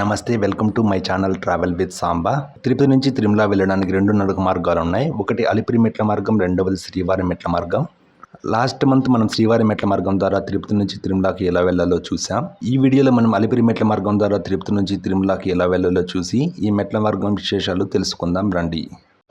నమస్తే welcome to my channel travel with Samba. Tirupati నుంచి తిరుమల వెళ్ళడానికి రెండు నడుక మార్గాలు ఉన్నాయి. ఒకటి అలిపిరి మెట్ల మార్గం రెండవది శ్రీవారి మెట్ల మార్గం. లాస్ట్ మంత్ మనం శ్రీవారి మెట్ల మార్గం ద్వారా తిరుపతి నుంచి తిరుమలకి ఎలా వెళ్ళాలో చూసాం ఈ వీడియోలో మనం అలిపిరి మెట్ల మార్గం ద్వారా తిరుపతి నుంచి తిరుమలకి ఎలా వెళ్ళాలో చూసి ఈ మెట్ల మార్గం విశేషాలు తెలుసుకుందాం రండి.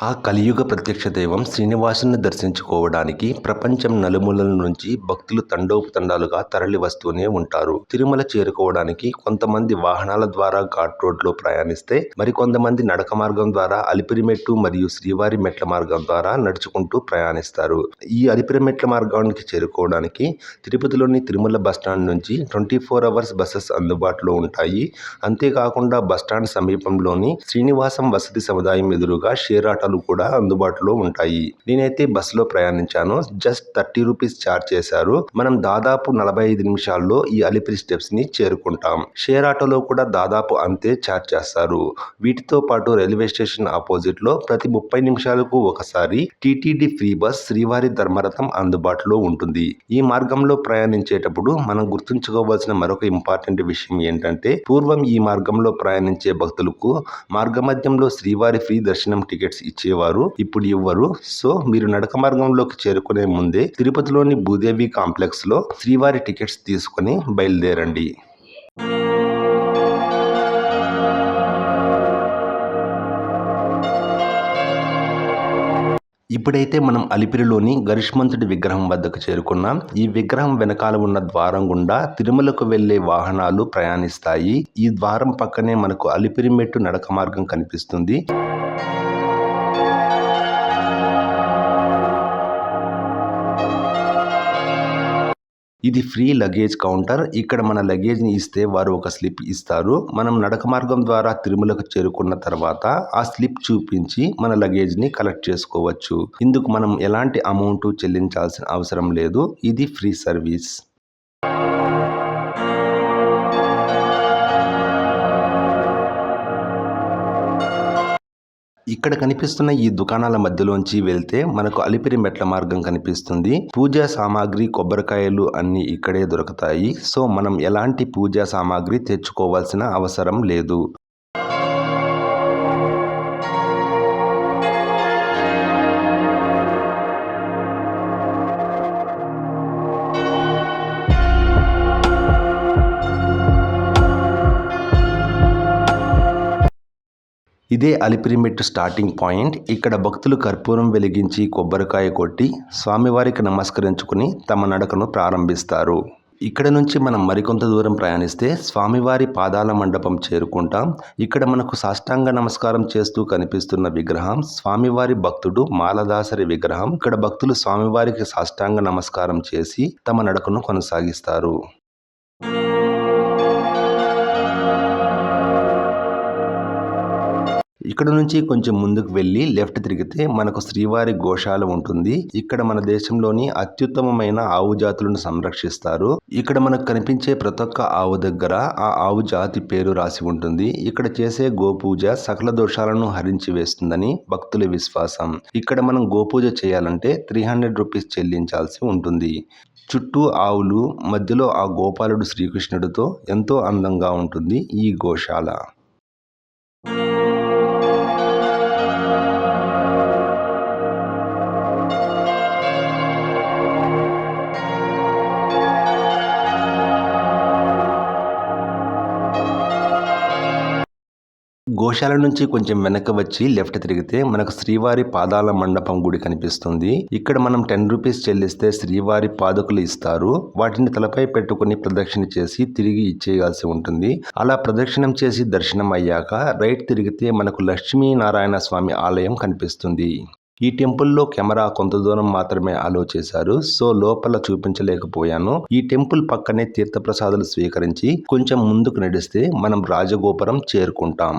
ఆ కలియుగ ప్రత్యక్ష దైవం శ్రీనివాసుని దర్శించుకోవడానికి ప్రపంచం నలుమూలల నుంచి భక్తులు తండోపతండాలుగా తరలి వస్తూనే ఉంటారు. తిరుమల చేరుకోవడానికి కొంతమంది వాహనాల ద్వారా ఘాట్ రోడ్లో ప్రయాణిస్తే మరికొంతమంది నడక మార్గం ద్వారా అలిపిరిమెట్టు మరియు శ్రీవారి మెట్ల మార్గం ద్వారా నడుచుకుంటూ ప్రయాణిస్తారు. ఈ అలిపిరిమెట్ల మార్గానికి చేరుకోవడానికి తిరుపతిలోని తిరుమల బస్టాండ్ నుంచి ట్వంటీ ఫోర్ అవర్స్ బస్సెస్ అందుబాటులో ఉంటాయి. అంతేకాకుండా బస్టాండ్ సమీపంలోని శ్రీనివాసం వసతి సముదాయం ఎదురుగా షేర్ ఆటోలు కూడా అందుబాటులో ఉంటాయి. నేనైతే బస్సులో ప్రయాణించాను. జస్ట్ థర్టీ రూపీస్ ఛార్జ్ చేశారు. మనం దాదాపు నలభై ఐదు నిమిషాల్లో ఈ అలిపిరి స్టెప్స్ని చేరుకుంటాం. షేర్ ఆటోలో కూడా దాదాపు అంతే ఛార్జ్ చేస్తారు. వీటితో పాటు రైల్వే స్టేషన్ ఆపోజిట్లో ప్రతి ముప్పై నిమిషాలకు ఒకసారి టీటీడీ ఫ్రీ బస్ శ్రీవారి ధర్మరథం అందుబాటులో ఉంటుంది. ఈ మార్గంలో ప్రయాణించేటప్పుడు మనం గుర్తుంచుకోవాల్సిన మరొక ఇంపార్టెంట్ విషయం ఏంటంటే పూర్వం ఈ మార్గంలో ప్రయాణించే భక్తులకు మార్గమధ్యంలో శ్రీవారి ఫ్రీ దర్శనం టికెట్స్ ఇచ్చేవారు ఇప్పుడు ఇవ్వరు. సో మీరు నడక మార్గంలోకి చేరుకునే ముందే తిరుపతిలోని భూదేవి కాంప్లెక్స్లో శ్రీవారి టికెట్స్ తీసుకుని బయలుదేరండి. ఇప్పుడైతే మనం అలిపిరిలోని గరిష్మంతుడి విగ్రహం వద్దకు చేరుకున్నాం. ఈ విగ్రహం వెనకాల ఉన్న ద్వారం గుండా తిరుమలకు వెళ్ళే వాహనాలు ప్రయాణిస్తాయి. ఈ ద్వారం పక్కనే మనకు అలిపిరి మెట్టు నడక మార్గం కనిపిస్తుంది. ఇది ఫ్రీ లగేజ్ కౌంటర్. ఇక్కడ మన లగేజ్ని ఇస్తే వారు ఒక స్లిప్ ఇస్తారు. మనం నడక మార్గం ద్వారా తిరుమలకు చేరుకున్న తర్వాత ఆ స్లిప్ చూపించి మన లగేజ్ని కలెక్ట్ చేసుకోవచ్చు. ఇందుకు మనం ఎలాంటి అమౌంట్ చెల్లించాల్సిన అవసరం లేదు. ఇది ఫ్రీ సర్వీస్. ఇక్కడ కనిపిస్తున్న ఈ దుకాణాల మధ్యలోంచి వెళ్తే మనకు అలిపిరి మెట్ల మార్గం కనిపిస్తుంది. పూజా సామాగ్రి కొబ్బరికాయలు అన్ని ఇక్కడే దొరుకుతాయి. సో మనం ఎలాంటి పూజా సామాగ్రి తెచ్చుకోవాల్సిన అవసరం లేదు. ఇదే అలిపిరిమెట్టు స్టార్టింగ్ పాయింట్. ఇక్కడ భక్తులు కర్పూరం వెలిగించి కొబ్బరికాయ కొట్టి స్వామివారికి నమస్కరించుకుని తమ నడకను ప్రారంభిస్తారు. ఇక్కడ నుంచి మనం మరికొంత దూరం ప్రయాణిస్తే స్వామివారి పాదాల మండపం చేరుకుంటాం. ఇక్కడ మనకు సాష్టాంగ నమస్కారం చేస్తూ కనిపిస్తున్న విగ్రహం స్వామివారి భక్తుడు మాలదాసరి విగ్రహం. ఇక్కడ భక్తులు స్వామివారికి సాష్టాంగ నమస్కారం చేసి తమ నడకను కొనసాగిస్తారు. ఇక్కడ నుంచి కొంచెం ముందుకు వెళ్ళి లెఫ్ట్ తిరిగితే మనకు శ్రీవారి గోశాల ఉంటుంది. ఇక్కడ మన దేశంలోని అత్యుత్తమమైన ఆవు జాతులను సంరక్షిస్తారు. ఇక్కడ మనకు కనిపించే ప్రతి ఒక్క ఆవు దగ్గర ఆ ఆవు జాతి పేరు రాసి ఉంటుంది. ఇక్కడ చేసే గోపూజ సకల దోషాలను హరించి వేస్తుందని భక్తుల విశ్వాసం. ఇక్కడ మనం గోపూజ చేయాలంటే త్రీ హండ్రెడ్ రూపీస్ చెల్లించాల్సి ఉంటుంది. చుట్టూ ఆవులు మధ్యలో ఆ గోపాలుడు శ్రీకృష్ణుడితో ఎంతో అందంగా ఉంటుంది ఈ గోశాల. గోశాల నుంచి కొంచెం వెనక్కి వచ్చి లెఫ్ట్ తిరిగితే మనకు శ్రీవారి పాదాల మండపం గుడి కనిపిస్తుంది. ఇక్కడ మనం టెన్ రూపీస్ చెల్లిస్తే శ్రీవారి పాదకులు ఇస్తారు. వాటిని తలపై పెట్టుకుని ప్రదక్షిణ చేసి తిరిగి ఇచ్చేయాల్సి ఉంటుంది. అలా ప్రదక్షిణం చేసి దర్శనం అయ్యాక రైట్ తిరిగితే మనకు లక్ష్మీనారాయణ స్వామి ఆలయం కనిపిస్తుంది. ఈ టెంపుల్లో కెమెరా కొంత దూరం మాత్రమే అలో చేశారు. సో లోపల చూపించలేకపోయాను. ఈ టెంపుల్ పక్కనే తీర్థప్రసాదాలు స్వీకరించి కొంచెం ముందుకు నడిస్తే మనం రాజగోపురం చేరుకుంటాం.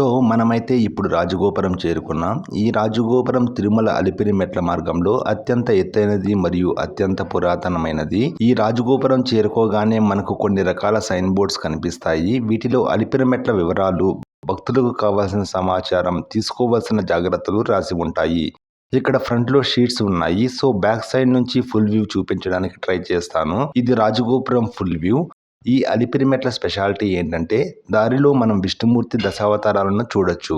సో మనమైతే ఇప్పుడు రాజగోపురం చేరుకున్నాం. ఈ రాజగోపురం తిరుమల అలిపిరి మెట్ల మార్గంలో అత్యంత ఎత్తైనది మరియు అత్యంత పురాతనమైనది. ఈ రాజగోపురం చేరుకోగానే మనకు కొన్ని రకాల సైన్ బోర్డ్స్ కనిపిస్తాయి. వీటిలో అలిపిరి మెట్ల వివరాలు భక్తులకు కావాల్సిన సమాచారం తీసుకోవాల్సిన జాగ్రత్తలు రాసి ఉంటాయి. ఇక్కడ ఫ్రంట్లో షీట్స్ ఉన్నాయి. సో బ్యాక్ సైడ్ నుంచి ఫుల్ వ్యూ చూపించడానికి ట్రై చేస్తాను. ఇది రాజగోపురం ఫుల్ వ్యూ. ఈ అలిపిరి మెట్ల స్పెషాలిటీ ఏంటంటే దారిలో మనం విష్ణుమూర్తి దశావతారాలను చూడొచ్చు.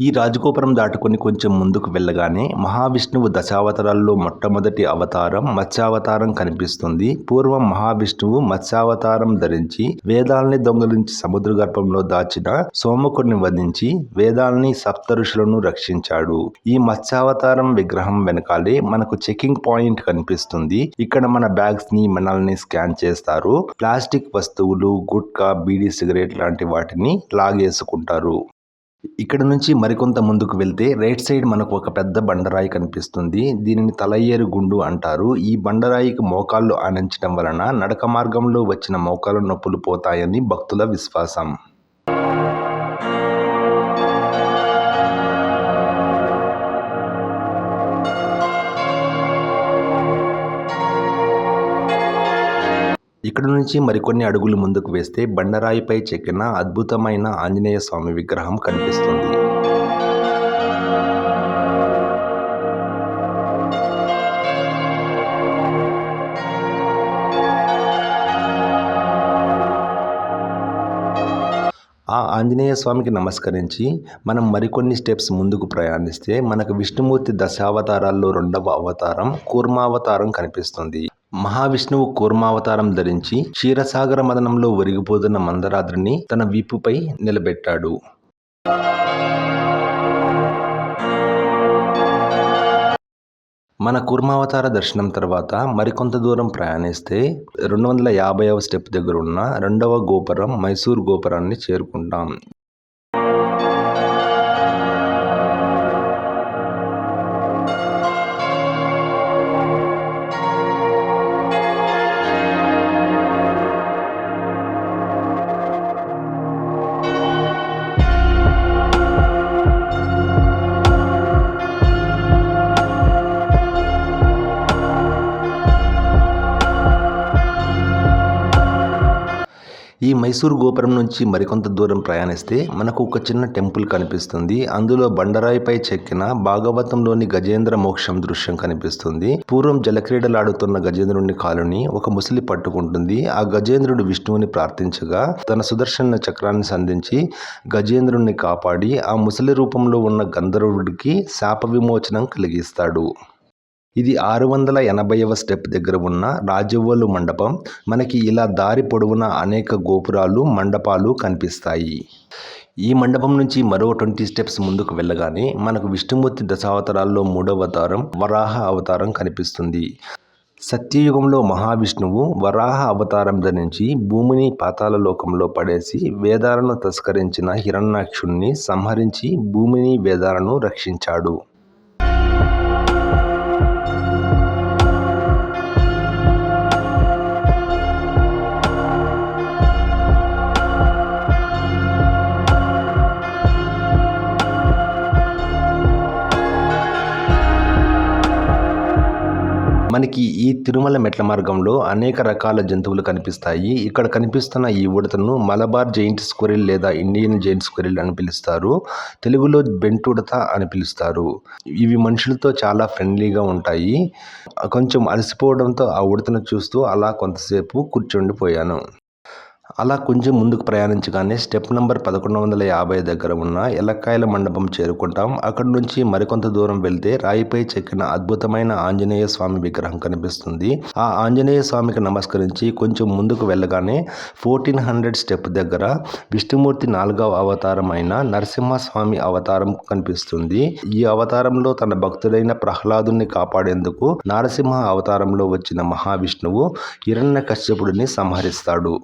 ఈ రాజగోపురం దాటుకొని కొంచెం ముందుకు వెళ్ళగానే మహావిష్ణువు దశావతారాల్లో మొట్టమొదటి అవతారం మత్స్యావతారం కనిపిస్తుంది. పూర్వం మహావిష్ణువు మత్స్యావతారం ధరించి వేదాల్ని దొంగలించి సముద్ర గర్భంలో దాచిన సోమకుడిని వధించి వేదాల్ని సప్త ఋషులను రక్షించాడు. ఈ మత్స్యావతారం విగ్రహం వెనకాలే మనకు చెకింగ్ పాయింట్ కనిపిస్తుంది. ఇక్కడ మన బ్యాగ్స్ని మనల్ని స్కాన్ చేస్తారు. ప్లాస్టిక్ వస్తువులు గుట్కా బీడీ సిగరెట్ లాంటి వాటిని లాగేసుకుంటారు. ఇక్కడ నుంచి మరికొంత ముందుకు వెళ్తే రైట్ సైడ్ మనకు ఒక పెద్ద బండరాయి కనిపిస్తుంది. దీనిని తలయ్యేరు గుండు అంటారు. ఈ బండరాయికి మోకాళ్ళు ఆనించడం వలన నడక మార్గంలో వచ్చిన మోకాలు నొప్పులు పోతాయని భక్తుల విశ్వాసం. ఇక్కడ నుంచి మరికొన్ని అడుగులు ముందుకు వేస్తే బండరాయిపై చెక్కిన అద్భుతమైన ఆంజనేయ స్వామి విగ్రహం కనిపిస్తుంది. ఆ ఆంజనేయ స్వామికి నమస్కరించి మనం మరికొన్ని స్టెప్స్ ముందుకు ప్రయాణిస్తే మనకు విష్ణుమూర్తి దశావతారాల్లో రెండవ అవతారం కూర్మావతారం కనిపిస్తుంది. మహావిష్ణువు కూర్మావతారం ధరించి క్షీరసాగర మదనంలో ఒరిగిపోతున్న మందరాద్రిని తన వీపుపై నిలబెట్టాడు. మన కూర్మావతార దర్శనం తర్వాత మరికొంత దూరం ప్రయాణిస్తే రెండు వందల యాభైవ స్టెప్ దగ్గర ఉన్న రెండవ గోపురం మైసూర్ గోపురాన్ని చేరుకుంటాం. మైసూర్ గోపురం నుంచి మరికొంత దూరం ప్రయాణిస్తే మనకు ఒక చిన్న టెంపుల్ కనిపిస్తుంది. అందులో బండరాయిపై చెక్కిన భాగవతంలోని గజేంద్ర మోక్షం దృశ్యం కనిపిస్తుంది. పూర్వం జలక్రీడలాడుతున్న గజేంద్రుని కాలుని ఒక ముసలి పట్టుకుంటుంది. ఆ గజేంద్రుడు విష్ణువుని ప్రార్థించగా తన సుదర్శన చక్రాన్ని సంధించి గజేంద్రుణ్ణి కాపాడి ఆ ముసలి రూపంలో ఉన్న గంధర్వుడికి శాప విమోచనం కలిగిస్తాడు. ఇది ఆరు వందల ఎనభైవ స్టెప్ దగ్గర ఉన్న రాజవ్వలు మండపం. మనకి ఇలా దారి పొడవున అనేక గోపురాలు మండపాలు కనిపిస్తాయి. ఈ మండపం నుంచి మరో ట్వంటీ స్టెప్స్ ముందుకు వెళ్ళగానే మనకు విష్ణుమూర్తి దశావతారాల్లో మూడవ అవతారం వరాహ అవతారం కనిపిస్తుంది. సత్యయుగంలో మహావిష్ణువు వరాహ అవతారం ధరించి భూమిని పాతాల లోకంలో పడేసి వేదాలను తస్కరించిన హిరణ్యాక్షుణ్ణి సంహరించి భూమిని వేదాలను రక్షించాడు. మనకి ఈ తిరుమల మెట్ల మార్గంలో అనేక రకాల జంతువులు కనిపిస్తాయి. ఇక్కడ కనిపిస్తున్న ఈ ఉడతను మలబార్ జైంట్ స్క్వరిల్ లేదా ఇండియన్ జైంట్ స్క్వరిల్ అని పిలుస్తారు. తెలుగులో బెంటుడత అని పిలుస్తారు. ఇవి మనుషులతో చాలా ఫ్రెండ్లీగా ఉంటాయి. కొంచెం అలసిపోవడంతో ఆ ఉడతను చూస్తూ అలా కొంతసేపు కూర్చుండిపోయాను. అలా కొంచెం ముందుకు ప్రయాణించగానే స్టెప్ నంబర్ పదకొండు వందల యాభై దగ్గర ఉన్న ఎలక్కాయల మండపం చేరుకుంటాం. అక్కడి నుంచి మరికొంత దూరం వెళ్తే రాయిపై చెక్కిన అద్భుతమైన ఆంజనేయ స్వామి విగ్రహం కనిపిస్తుంది. ఆ ఆంజనేయ స్వామికి నమస్కరించి కొంచెం ముందుకు వెళ్ళగానే ఫోర్టీన్ హండ్రెడ్ స్టెప్ దగ్గర విష్ణుమూర్తి నాలుగవ అవతారం అయిన నరసింహస్వామి అవతారం కనిపిస్తుంది. ఈ అవతారంలో తన భక్తుడైన ప్రహ్లాదుని కాపాడేందుకు నారసింహ అవతారంలో వచ్చిన మహావిష్ణువు హిరణ్య కశ్యపుడిని సంహరిస్తాడు.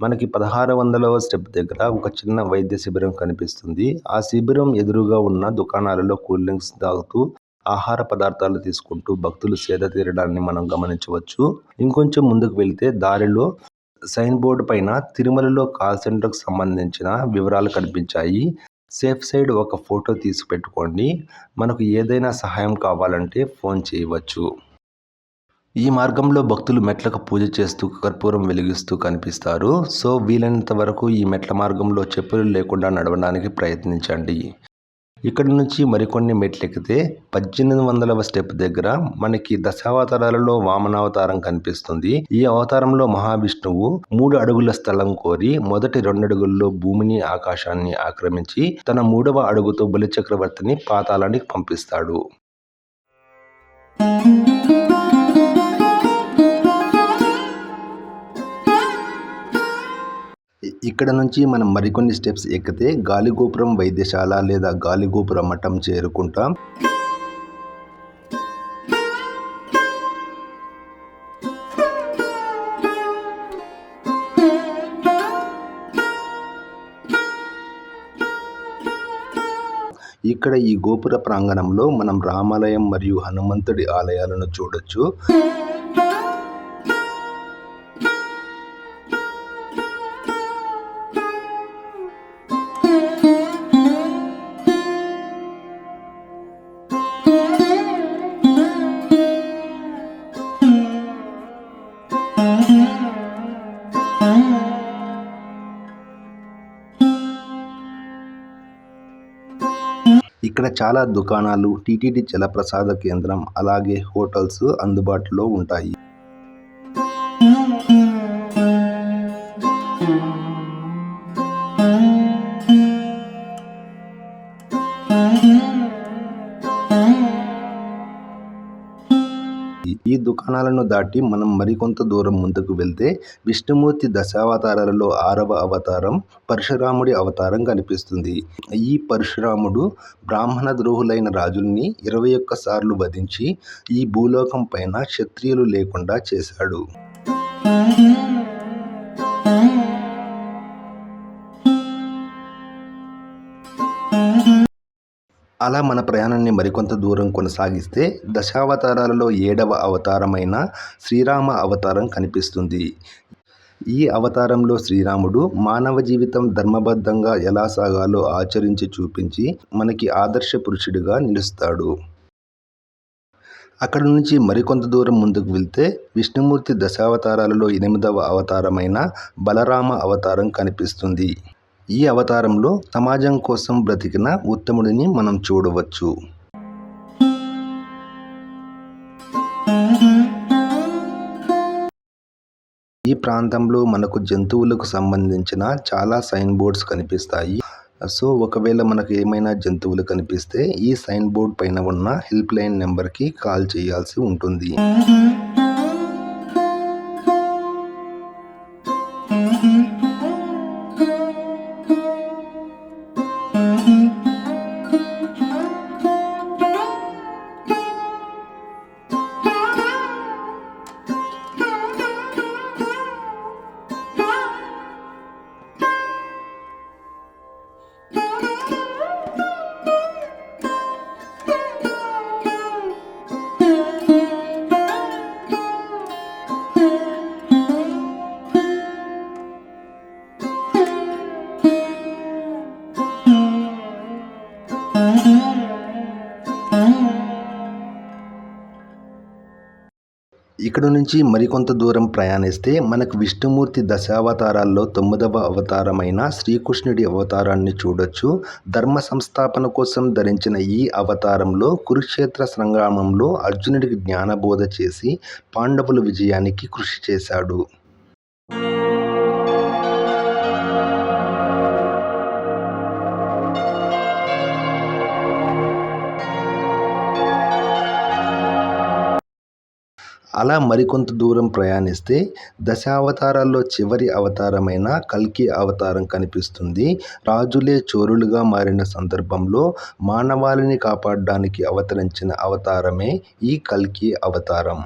మనకి పదహారు వందలవ స్టెప్ దగ్గర ఒక చిన్న వైద్య శిబిరం కనిపిస్తుంది. ఆ శిబిరం ఎదురుగా ఉన్న దుకాణాలలో కూల్ డ్రింక్స్ తాగుతూ ఆహార పదార్థాలు తీసుకుంటూ భక్తులు సేద తీరడాన్ని మనం గమనించవచ్చు. ఇంకొంచెం ముందుకు వెళితే దారిలో సైన్ బోర్డు పైన తిరుమలలో కాల్ సెంటర్కు సంబంధించిన వివరాలు కనిపించాయి. సేఫ్ సైడ్ ఒక ఫోటో తీసి పెట్టుకోండి మనకు ఏదైనా సహాయం కావాలంటే ఫోన్ చేయవచ్చు. ఈ మార్గంలో భక్తులు మెట్లకు పూజ చేస్తూ కర్పూరం వెలిగిస్తూ కనిపిస్తారు. సో వీలైనంత వరకు ఈ మెట్ల మార్గంలో చెప్పులు లేకుండా నడవడానికి ప్రయత్నించండి. ఇక్కడ నుంచి మరికొన్ని మెట్లెక్కితే పద్దెనిమిది వందలవ స్టెప్ దగ్గర మనకి దశావతారాలలో వామనావతారం కనిపిస్తుంది. ఈ అవతారంలో మహావిష్ణువు మూడు అడుగుల స్థలం కోరి మొదటి రెండు అడుగుల్లో భూమిని ఆకాశాన్ని ఆక్రమించి తన మూడవ అడుగుతో బలిచక్రవర్తిని పాతాళానికి పంపిస్తాడు. ఇక్కడ నుంచి మనం మరికొన్ని స్టెప్స్ ఎక్కితే గాలిగోపురం వైద్యశాల లేదా గాలిగోపుర మఠం చేరుకుంటాం. ఇక్కడ ఈ గోపుర ప్రాంగణంలో మనం రామాలయం మరియు హనుమంతుడి ఆలయాలను చూడొచ్చు. ఇక్కడ చాలా దుకాణాలు టీటీడీ జలప్రసాద కేంద్రం అలాగే హోటల్స్ అందుబాటులో ఉంటాయి. దుకాణాలను దాటి మనం మరికొంత దూరం ముందుకు వెళ్తే విష్ణుమూర్తి దశావతారాలలో ఆరవ అవతారం పరశురాముడి అవతారం కనిపిస్తుంది. ఈ పరశురాముడు బ్రాహ్మణ ద్రోహులైన రాజుల్ని ఇరవై ఒక్క సార్లు వధించి ఈ భూలోకం పైన క్షత్రియులు లేకుండా చేశాడు. అలా మన ప్రయాణాన్ని మరికొంత దూరం కొనసాగిస్తే దశావతారాలలో ఏడవ అవతారమైన శ్రీరామ అవతారం కనిపిస్తుంది. ఈ అవతారంలో శ్రీరాముడు మానవ జీవితం ధర్మబద్ధంగా ఎలా సాగాలో ఆచరించి చూపించి మనకి ఆదర్శ పురుషుడిగా నిలుస్తాడు. అక్కడ నుంచి మరికొంత దూరం ముందుకు వెళ్తే విష్ణుమూర్తి దశావతారాలలో ఎనిమిదవ అవతారమైన బలరామ అవతారం కనిపిస్తుంది. ఈ అవతారంలో సమాజం కోసం బ్రతికిన ఉత్తముడిని మనం చూడవచ్చు. ఈ ప్రాంతంలో మనకు జంతువులకు సంబంధించిన చాలా సైన్ బోర్డ్స్ కనిపిస్తాయి. సో ఒకవేళ మనకు ఏమైనా జంతువులు కనిపిస్తే ఈ సైన్ బోర్డ్ పైన ఉన్న హెల్ప్ లైన్ నెంబర్కి కాల్ చేయాల్సి ఉంటుంది. ఇక్కడ నుంచి మరికొంత దూరం ప్రయాణిస్తే మనకు విష్ణుమూర్తి దశావతారాల్లో తొమ్మిదవ అవతారమైన శ్రీకృష్ణుడి అవతారాన్ని చూడొచ్చు. ధర్మ సంస్థాపన కోసం ధరించిన ఈ అవతారంలో కురుక్షేత్ర సంగ్రామంలో అర్జునుడికి జ్ఞానబోధ చేసి పాండవుల విజయానికి కృషి చేశాడు. అలా మరికొంత దూరం ప్రయాణిస్తే దశావతారాల్లో చివరి అవతారమైన కల్కి అవతారం కనిపిస్తుంది. రాజులే చోరులుగా మారిన సందర్భంలో మానవాళిని కాపాడడానికి అవతరించిన అవతారమే ఈ కల్కి అవతారం.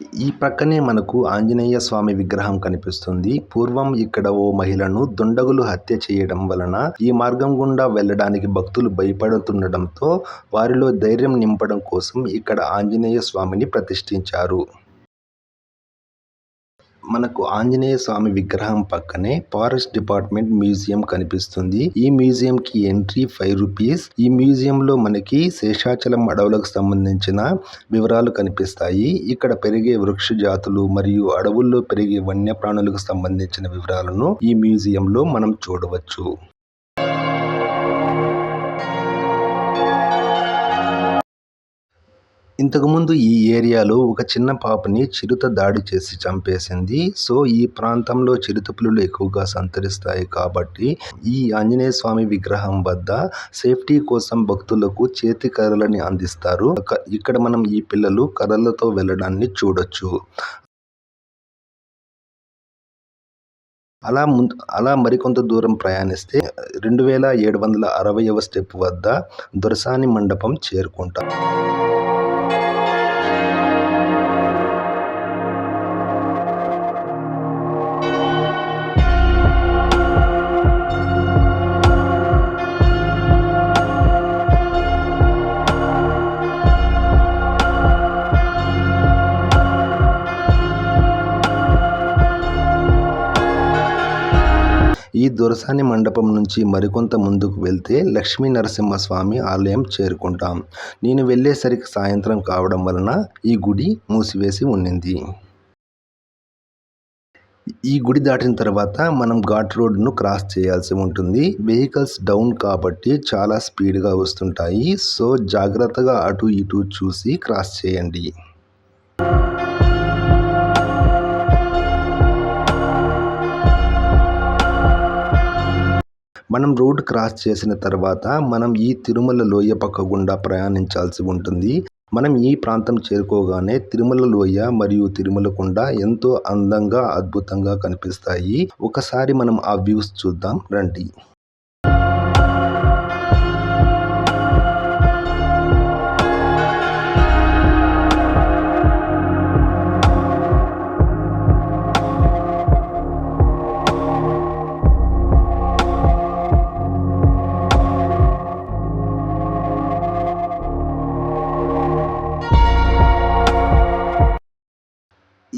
ఈ ప్రక్కనే మనకు ఆంజనేయ స్వామి విగ్రహం కనిపిస్తుంది. పూర్వం ఇక్కడ ఓ మహిళను దుండగులు హత్య చేయడం వలన ఈ మార్గం గుండా వెళ్ళడానికి భక్తులు భయపడుతుండటంతో వారిలో ధైర్యం నింపడం కోసం ఇక్కడ ఆంజనేయ స్వామిని ప్రతిష్ఠించారు. మనకు ఆంజనేయ స్వామి విగ్రహం పక్కనే ఫారెస్ట్ డిపార్ట్మెంట్ మ్యూజియం కనిపిస్తుంది. ఈ మ్యూజియం కి ఎంట్రీ ఫైవ్ రూపీస్. ఈ మ్యూజియం లో మనకి శేషాచలం అడవులకు సంబంధించిన వివరాలు కనిపిస్తాయి. ఇక్కడ పెరిగే వృక్ష జాతులు మరియు అడవుల్లో పెరిగే వన్యప్రాణులకు సంబంధించిన వివరాలను ఈ మ్యూజియం లో మనం చూడవచ్చు. ఇంతకుముందు ఈ ఏరియాలో ఒక చిన్న పాపని చిరుత దాడి చేసి చంపేసింది. సో ఈ ప్రాంతంలో చిరుత పులులు ఎక్కువగా సంతరిస్తాయి కాబట్టి ఈ ఆంజనేయ స్వామి విగ్రహం వద్ద సేఫ్టీ కోసం భక్తులకు చేతి కర్రలని అందిస్తారు. ఇక్కడ మనం ఈ పిల్లలు కర్రలతో వెళ్ళడాన్ని చూడొచ్చు. అలా ముందు అలా మరికొంత దూరం ప్రయాణిస్తే రెండు వేల ఏడు వందల అరవైవ స్టెప్ వద్ద దొరసాని మండపం చేరుకుంటాం దొరసాని మండపం నుంచి మరికొంత ముందుకు వెళ్తే లక్ష్మీ నరసింహస్వామి ఆలయం చేరుకుంటాం. నేను వెళ్ళేసరికి సాయంత్రం కావడం వలన ఈ గుడి మూసివేసి ఉండింది ఈ గుడి దాటిన తర్వాత మనం ఘాట్ రోడ్ను క్రాస్ చేయాల్సి ఉంటుంది. వెహికల్స్ డౌన్ కాబట్టి చాలా స్పీడ్గా వస్తుంటాయి. సో జాగ్రత్తగా అటు ఇటు చూసి క్రాస్ చేయండి. మనం రోడ్ క్రాస్ చేసిన తర్వాత మనం ఈ తిరుమల లోయ పక్క గుండా ప్రయాణించాల్సి ఉంటుంది. మనం ఈ ప్రాంతం చేరుకోగానే తిరుమల లోయ మరియు తిరుమల కొండ ఎంతో అందంగా అద్భుతంగా కనిపిస్తాయి. ఒకసారి మనం ఆ వ్యూస్ చూద్దాం. రండి.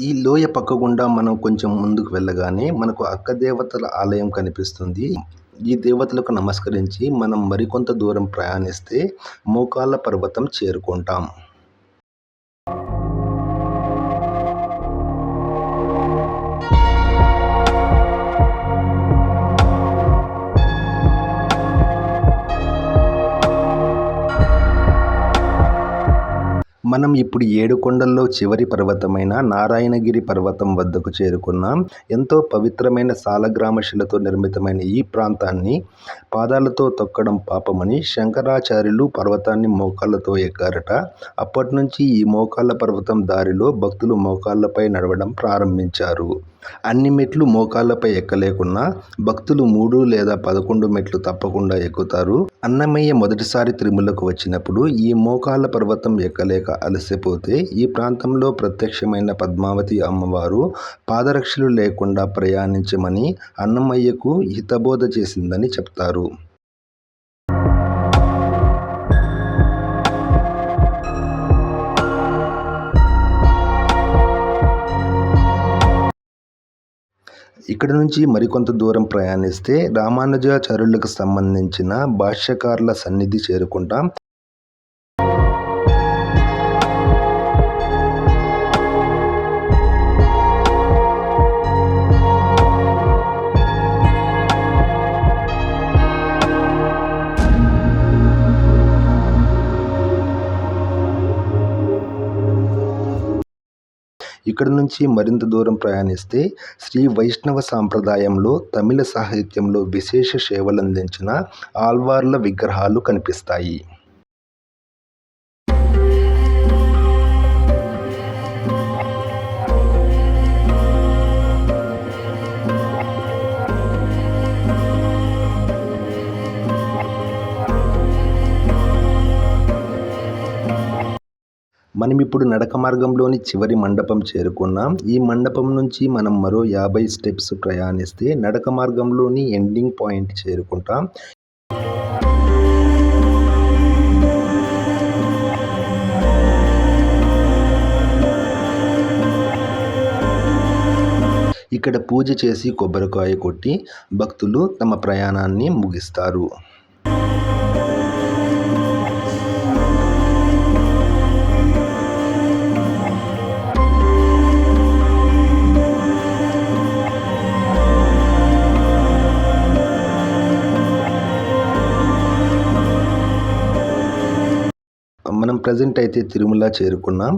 ఈ లోయ పక్క గుండా మనం కొంచెం ముందుకు వెళ్ళగానే మనకు అక్క దేవతల ఆలయం కనిపిస్తుంది. ఈ దేవతలకు నమస్కరించి మనం మరికొంత దూరం ప్రయాణిస్తే మోకాళ్ళ పర్వతం చేరుకుంటాం. మనం ఇప్పుడు ఏడు కొండల్లో చివరి పర్వతమైన నారాయణగిరి పర్వతం వద్దకు చేరుకున్నాం. ఎంతో పవిత్రమైన సాలగ్రామ శిలతో నిర్మితమైన ఈ ప్రాంతాన్ని పాదాలతో తొక్కడం పాపమని శంకరాచార్యులు పర్వతాన్ని మోకాళ్ళతో ఎక్కారట. అప్పటి నుంచి ఈ మోకాళ్ళ పర్వతం దారిలో భక్తులు మోకాళ్ళపై నడవడం ప్రారంభించారు. అన్ని మెట్లు మోకాళ్ళపై ఎక్కలేకున్నా భక్తులు మూడు లేదా పదకొండు మెట్లు తప్పకుండా ఎక్కుతారు. అన్నమయ్య మొదటిసారి తిరుమలకు వచ్చినప్పుడు ఈ మోకాళ్ళ పర్వతం ఎక్కలేక అలసిపోతే ఈ ప్రాంతంలో ప్రత్యక్షమైన పద్మావతి అమ్మవారు పాదరక్షలు లేకుండా ప్రయాణించమని అన్నమయ్యకు హితబోధ చేసిందని చెప్తారు. ఇక్కడ నుంచి మరికొంత దూరం ప్రయాణిస్తే రామానుజాచార్యులకు సంబంధించిన భాష్యకారుల సన్నిధి చేరుకుంటాం. ఇక్కడ నుంచి మరింత దూరం ప్రయాణిస్తే శ్రీ వైష్ణవ సాంప్రదాయంలో తమిళ సాహిత్యంలో విశేష సేవలందించిన ఆల్వార్ల విగ్రహాలు కనిపిస్తాయి. మనం ఇప్పుడు నడక మార్గంలోని చివరి మండపం చేరుకున్నాం. ఈ మండపం నుంచి మనం మరో యాభై స్టెప్స్ ప్రయాణిస్తే నడక మార్గంలోని ఎండింగ్ పాయింట్ చేరుకుంటాం. ఇక్కడ పూజ చేసి కొబ్బరికాయ కొట్టి భక్తులు తమ ప్రయాణాన్ని ముగిస్తారు. మనం ప్రజెంట్ అయితే తిరుమల చేరుకున్నాం.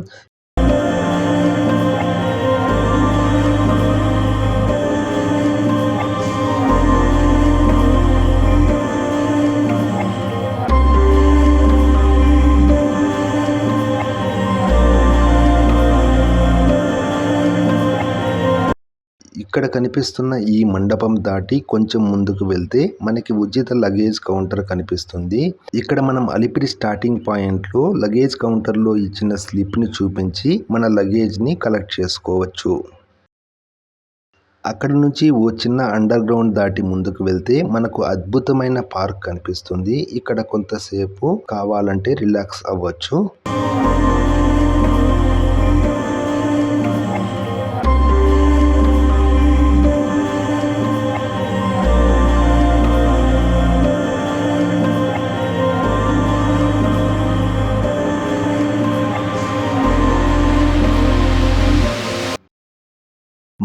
ఇక్కడ కనిపిస్తున్న ఈ మండపం దాటి కొంచెం ముందుకు వెళ్తే మనకి ఉచిత లగేజ్ కౌంటర్ కనిపిస్తుంది. ఇక్కడ మనం అలిపిరి స్టార్టింగ్ పాయింట్లో లగేజ్ కౌంటర్లో ఇచ్చిన స్లిప్ని చూపించి మన లగేజ్ని కలెక్ట్ చేసుకోవచ్చు. అక్కడ నుంచి ఓ చిన్న అండర్ గ్రౌండ్ దాటి ముందుకు వెళ్తే మనకు అద్భుతమైన పార్క్ కనిపిస్తుంది. ఇక్కడ కొంతసేపు కావాలంటే రిలాక్స్ అవ్వచ్చు.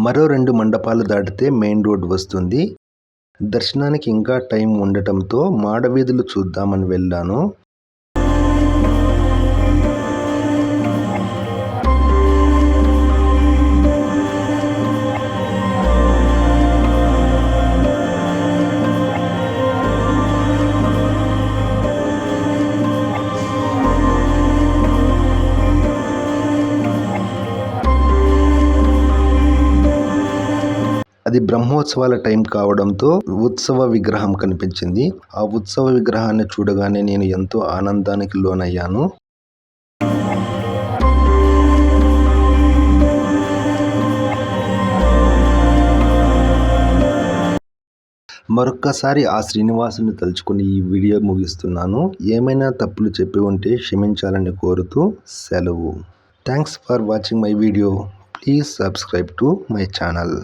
మరో రెండు మండపాలు దాటితే మెయిన్ రోడ్ వస్తుంది. దర్శనానికి ఇంకా టైం ఉండటంతో మాడవీధులు చూద్దామని వెళ్ళాను. అది బ్రహ్మోత్సవాల టైం కావడంతో ఉత్సవ విగ్రహం కనిపించింది. ఆ ఉత్సవ విగ్రహాన్ని చూడగానే నేను ఎంతో ఆనందానికి లోనయ్యాను. మరొక్కసారి ఆ శ్రీనివాసుని తలుచుకుని ఈ వీడియో ముగిస్తున్నాను. ఏమైనా తప్పులు చెప్పి ఉంటే క్షమించాలని కోరుతూ సెలవు. Thanks for watching my video. Please subscribe to my channel.